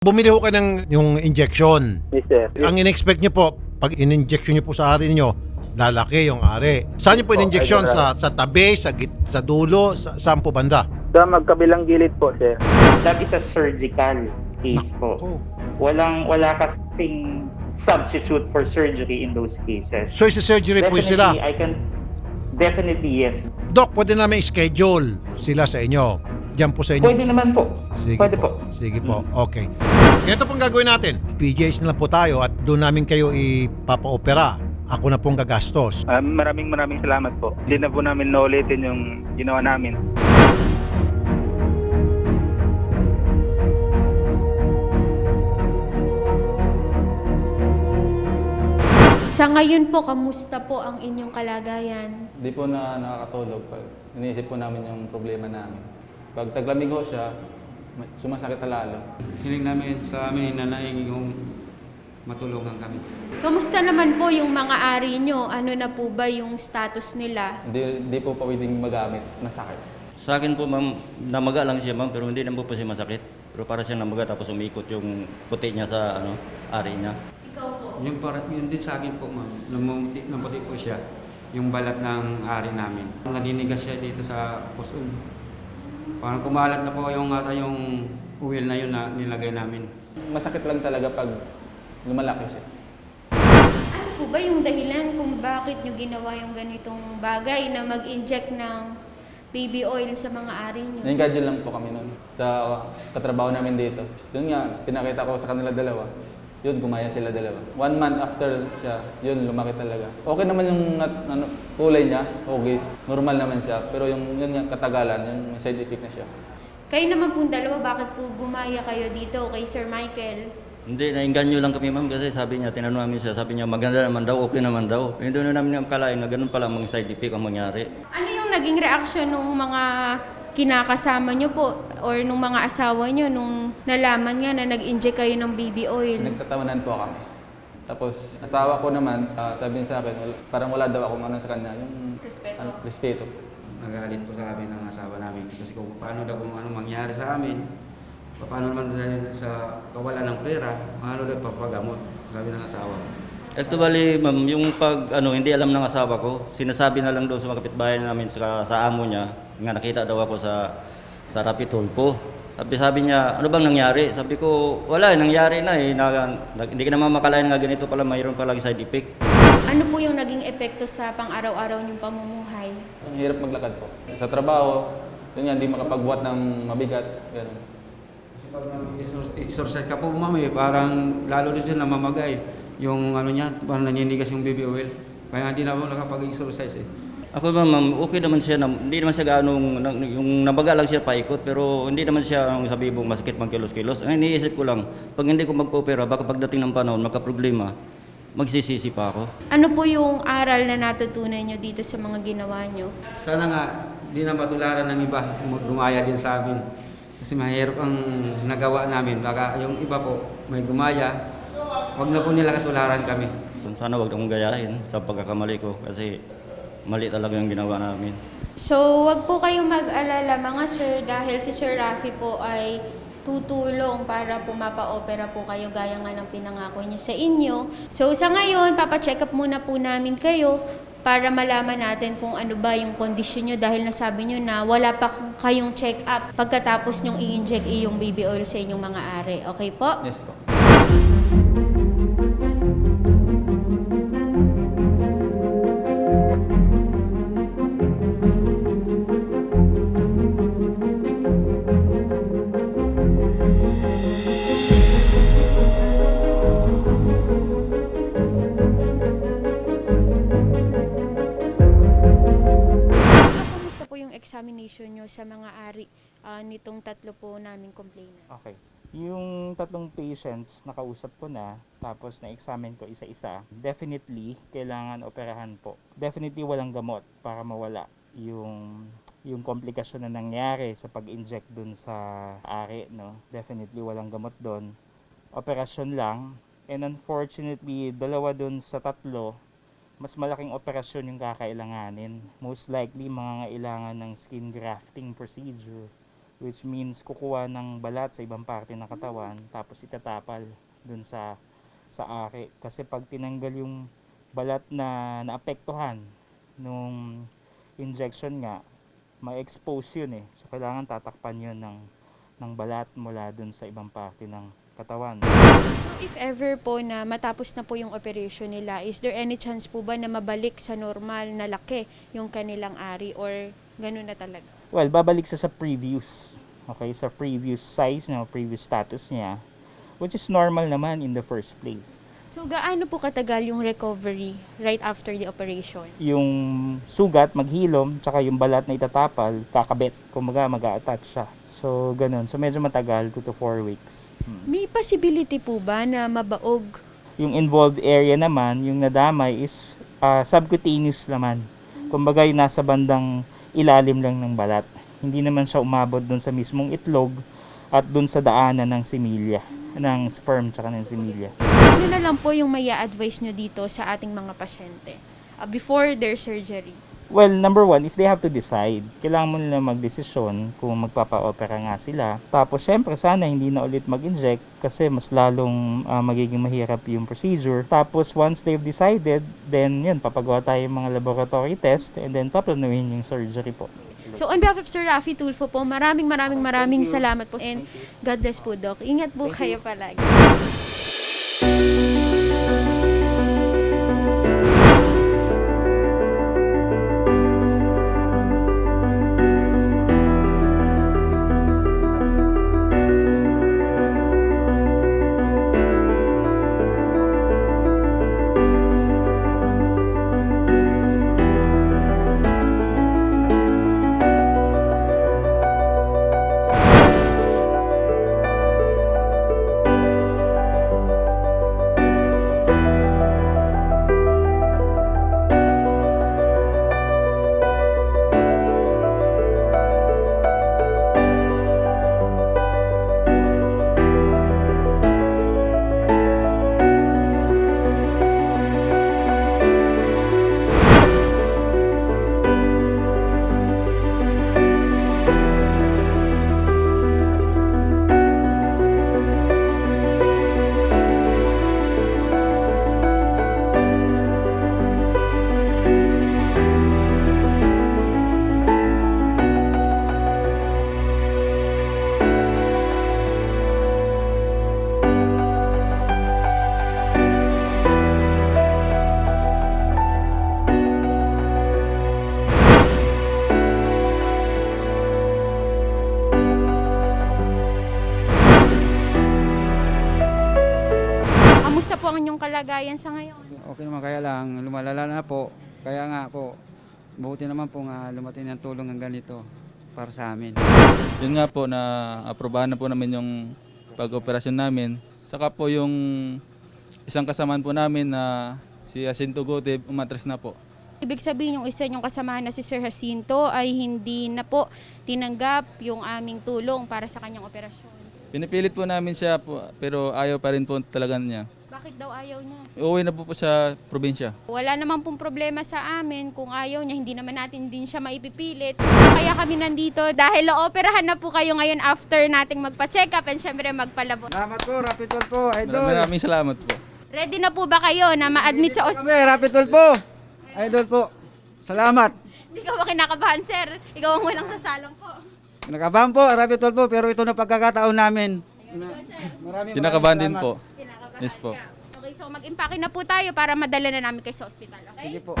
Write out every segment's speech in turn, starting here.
Bumili ho kayo ng yung injection. Yes, sir. Ang in-expect nyo po, pag in-injection nyo po sa ari ninyo, lalaki yung ari. Saan nyo po in-injection? Sa, sa tabi, sa, git, sa dulo, sa, saan po banda? Sa magkabilang gilid po, sir. That is a surgical case po. Oh. Walang wala kasing substitute for surgery in those cases. So, isa surgery po Definitely, sila. I can definitely yes. Doc, pwede namin schedule sila sa inyo. Diyan po sa inyo. Pwede naman po. Sige Pwede po. po. Sige po. Okay. Ganito pong gagawin natin. PJs na lang po tayo at doon namin kayo ipapa-opera. Ako na pong gagastos. Ah, maraming maraming salamat po. Hindi na po namin naulitin yung ginawa namin. Sa ngayon po, kamusta po ang inyong kalagayan? Hindi po na nakakatulog iniisip po namin yung problema namin. Pag taglamig ho siya, ma- sumasakit na lalo. Hiling namin sa amin na naing yung matulungan kami. Kamusta naman po yung mga ari nyo? Ano na po ba yung status nila? Hindi, hindi po pwedeng magamit, masakit. Sa akin po, ma'am, namaga lang siya, ma'am, pero hindi naman po siya masakit. Pero para siyang namaga tapos umikot yung puti niya sa ano, ari niya. Yung, para, yun din sa akin po, ma'am. Namuti, namuti po siya. Yung balat ng ari namin. Naninigas siya dito sa puson. Parang kumalat na po yung ata yung uwil na yun na nilagay namin. Masakit lang talaga pag lumalaki siya. Ano po ba yung dahilan kung bakit nyo ginawa yung ganitong bagay na mag-inject ng baby oil sa mga ari nyo? Naingadyo lang po kami nun sa katrabaho namin dito. Yun nga, pinakita ko sa kanila dalawa. Yun, gumaya sila dalawa. One month after siya, yun, lumaki talaga. Okay naman yung nat, ano, kulay niya, hugis. Normal naman siya. Pero yung yun nga, katagalan, yung may side effect na siya. Kayo naman pong dalawa, bakit po gumaya kayo dito kay Sir Michael? Hindi, nainganyo lang kami, ma'am, kasi sabi niya, tinanong namin siya, sabi niya, maganda naman daw, okay naman daw. Hindi na namin akalain na ganun pala ang mga side effect ang mangyari. Ano yung naging reaksyon ng mga kinakasama nyo po or nung mga asawa nyo nung nalaman nga na nag-inject kayo ng baby oil? Nagtatawanan po kami. Tapos, asawa ko naman, ah, sabi niya sa akin, wal- parang wala daw akong ano sa kanya, yung Respeto. ano, respeto. Nagalit po sa amin ng asawa namin. Kasi kung paano daw kung ano mangyari sa amin, paano naman dahil sa kawalan ng pera, paano daw papagamot, sabi ng asawa. Actually, ma'am, yung pag ano, hindi alam ng asawa ko, sinasabi na lang doon sa mga kapitbahay namin sa, sa amo niya, nga nakita daw ako sa sa Rapitulpo. Sabi, sabi niya, ano bang nangyari? Sabi ko, wala, nangyari na eh. Na, na- hindi ka naman makalain nga ganito pala, mayroon palang side effect. Ano po yung naging epekto sa pang-araw-araw niyong pamumuhay? Ang hirap maglakad po. Sa trabaho, yun nga, hindi makapagbuhat ng mabigat. Ganun. Kasi pag nag-exercise ka po, mami, parang lalo din sila namamagay. Yung ano niya, parang naninigas yung baby oil. Kaya hindi na ako nakapag-exercise eh. Ako ba, ma'am, okay naman siya. nam- Hindi naman siya gaano, yung nabaga lang siya paikot, pero hindi naman siya ang sabi mong masakit mang kilos-kilos. Ang iniisip ko lang, pag hindi ko magpa-opera, baka pagdating ng panahon, magka-problema, magsisisi pa ako. Ano po yung aral na natutunan niyo dito sa mga ginawa niyo? Sana nga, di na matularan ng iba, gumaya din sa amin. Kasi mahirap ang nagawa namin. Baka yung iba po, may gumaya, wag na po nila katularan kami. Sana wag akong gayahin sa pagkakamali ko kasi mali talaga yung ginawa namin. So, wag po kayong mag-alala mga sir dahil si Sir Rafi po ay tutulong para pumapa-opera po kayo gaya nga ng pinangako niyo sa inyo. So, sa ngayon, papacheck up muna po namin kayo para malaman natin kung ano ba yung kondisyon nyo dahil nasabi nyo na wala pa kayong check up pagkatapos nyong i-inject yung baby oil sa inyong mga are. Okay po? Yes po. Examination nyo sa mga ari ah, nitong tatlo po naming complainant? Okay. Yung tatlong patients, nakausap ko na, tapos na-examine ko isa-isa. Definitely, kailangan operahan po. Definitely walang gamot para mawala yung yung komplikasyon na nangyari sa pag-inject dun sa ari, no? Definitely walang gamot dun. Operasyon lang. And unfortunately, dalawa dun sa tatlo, mas malaking operasyon yung kakailanganin. Most likely, mga ngailangan ng skin grafting procedure which means kukuha ng balat sa ibang parte ng katawan tapos itatapal dun sa sa ari kasi pag tinanggal yung balat na naapektuhan nung injection nga ma-expose yun eh so kailangan tatakpan yun ng ng balat mula dun sa ibang parte ng katawan So if ever po na matapos na po yung operation nila, is there any chance po ba na mabalik sa normal na laki yung kanilang ari or ganun na talaga? Well, babalik siya sa previous. Okay, sa previous size niya, previous status niya, which is normal naman in the first place. So gaano po katagal yung recovery right after the operation? Yung sugat, maghilom, tsaka yung balat na itatapal, kakabit. Kumbaga, mag-a-attach siya. So, ganun. So, medyo matagal, 2 to 4 weeks. Hmm. May possibility po ba na mabaog Yung involved area naman, yung nadamay is ah, subcutaneous naman. Kumbaga, yung nasa bandang ilalim lang ng balat. Hindi naman siya umabot dun sa mismong itlog at dun sa daanan ng similya, ng sperm tsaka ng similya. Ano na lang po yung may advice nyo dito sa ating mga pasyente uh, before their surgery? Well, number one is they have to decide. Kailangan mo nila magdesisyon kung magpapa-opera nga sila. Tapos, syempre, sana hindi na ulit mag-inject kasi mas lalong ah, magiging mahirap yung procedure. Tapos, once they've decided, then yun, papagawa tayo ng mga laboratory test and then paplanuhin yung surgery po. So on behalf of Sir Rafi Tulfo po, maraming maraming maraming salamat po and God bless po Doc. Ingat po kayo palagi. Kamusta po ang inyong kalagayan sa ngayon? Okay naman kaya lang, lumalala na po. Kaya nga po, buti naman po nga lumating ng tulong ng ganito para sa amin. Yun nga po na aprobahan na po namin yung pag-operasyon namin. Saka po yung isang kasamaan po namin na si Jacinto Gote umatras na po. Ibig sabihin yung isa niyong kasamahan na si Sir Jacinto ay hindi na po tinanggap yung aming tulong para sa kanyang operasyon. Pinipilit po namin siya po, pero ayaw pa rin po talaga niya. Bakit daw ayaw niya? Uuwi na po po sa probinsya. Wala naman pong problema sa amin kung ayaw niya, hindi naman natin din siya maipipilit. Kaya kami nandito dahil operahan na po kayo ngayon after nating magpa-check up and syempre magpalabo. Salamat po, Rapitol po, idol. Maraming maraming salamat po. Ready na po ba kayo na ma-admit sa ospital? Kami, Rapitol po. Idol po. Salamat. Hindi ka ba kinakabahan, sir? Ikaw ang walang sasalong po. Nakabahan po, Rapitol po, pero ito na pagkakataon namin. Maraming Kinakabahan din po. Kinakabahan Yes po. ka. Okay, so mag-impake na po tayo para madala na namin kayo sa ospital, okay? Sige po.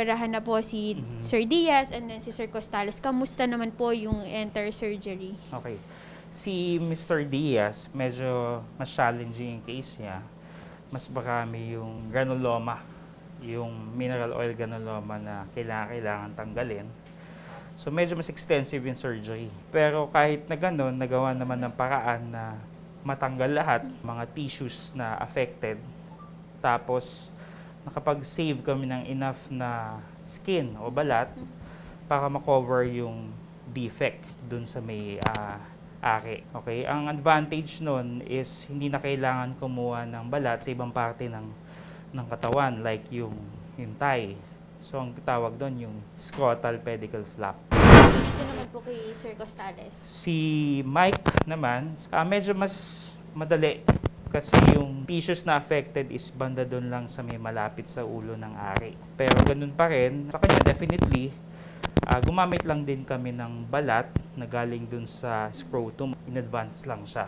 Naoperahan na po si Sir Diaz and then si Sir Costales. Kamusta naman po yung enter surgery? Okay. Si Mr. Diaz, medyo mas challenging yung case niya. Mas marami yung granuloma, yung mineral oil granuloma na kailangan, kailangan tanggalin. So medyo mas extensive yung surgery. Pero kahit na ganun, nagawa naman ng paraan na matanggal lahat, mga tissues na affected. Tapos nakapag-save kami ng enough na skin o balat para makover yung defect dun sa may ah, ari. Okay? Ang advantage nun is hindi na kailangan kumuha ng balat sa ibang parte ng ng katawan like yung thigh. So ang tawag doon yung scrotal pedicle flap. Dito naman po kay Sir Costales. Si Mike naman, ah, medyo mas madali kasi yung tissues na affected is banda doon lang sa may malapit sa ulo ng ari. Pero ganun pa rin, sa kanya definitely, ah, gumamit lang din kami ng balat na galing dun sa scrotum. In advance lang siya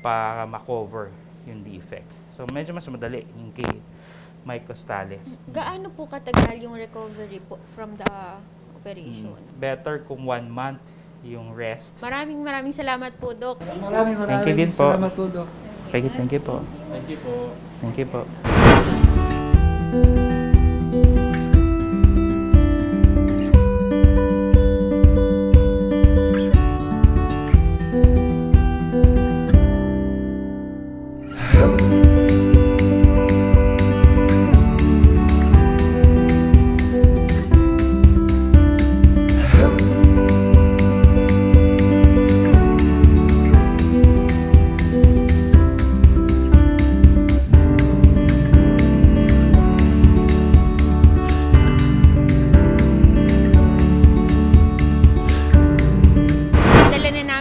para makover yung defect. So medyo mas madali yung kay Mike Costales. Gaano po katagal yung recovery po from the operation? Better kung one month yung rest. Maraming maraming salamat po, Dok. Maraming maraming Thank you din po. salamat po, Dok. You, thank you po. Thank you po. Thank you po.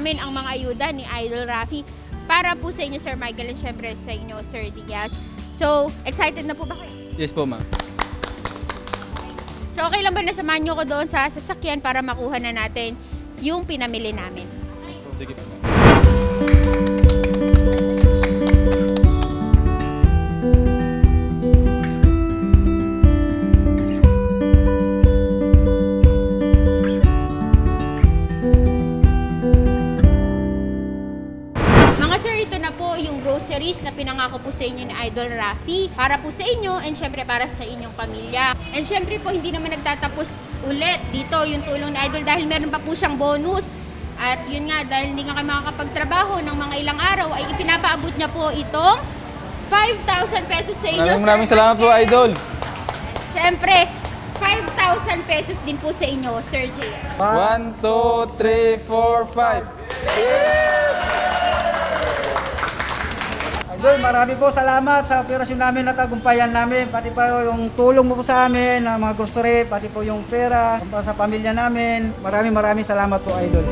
Namin ang mga ayuda ni Idol Rafi para po sa inyo, Sir Michael, and syempre sa inyo, Sir Diaz. So, excited na po ba kayo? Yes po, ma'am. So, okay lang ba nasamahan nyo ko doon sa sasakyan para makuha na natin yung pinamili namin? Sige po. Sir, ito na po yung groceries na pinangako po sa inyo ni Idol Rafi para po sa inyo and syempre para sa inyong pamilya. And syempre po, hindi naman nagtatapos ulit dito yung tulong ni Idol dahil meron pa po siyang bonus. At yun nga, dahil hindi nga kayo makakapagtrabaho ng mga ilang araw, ay ipinapaabot niya po itong 5,000 pesos sa inyo. Maraming maraming salamat po, Idol. Syempre, 5,000 pesos din po sa inyo, Sir JM. 1, 2, 3, 4, 5. Idol, marami po salamat sa operasyon namin at tagumpayan namin. Pati pa yung tulong mo po sa amin, ng mga grocery, pati po yung pera sa pamilya namin. Maraming maraming salamat po, Idol.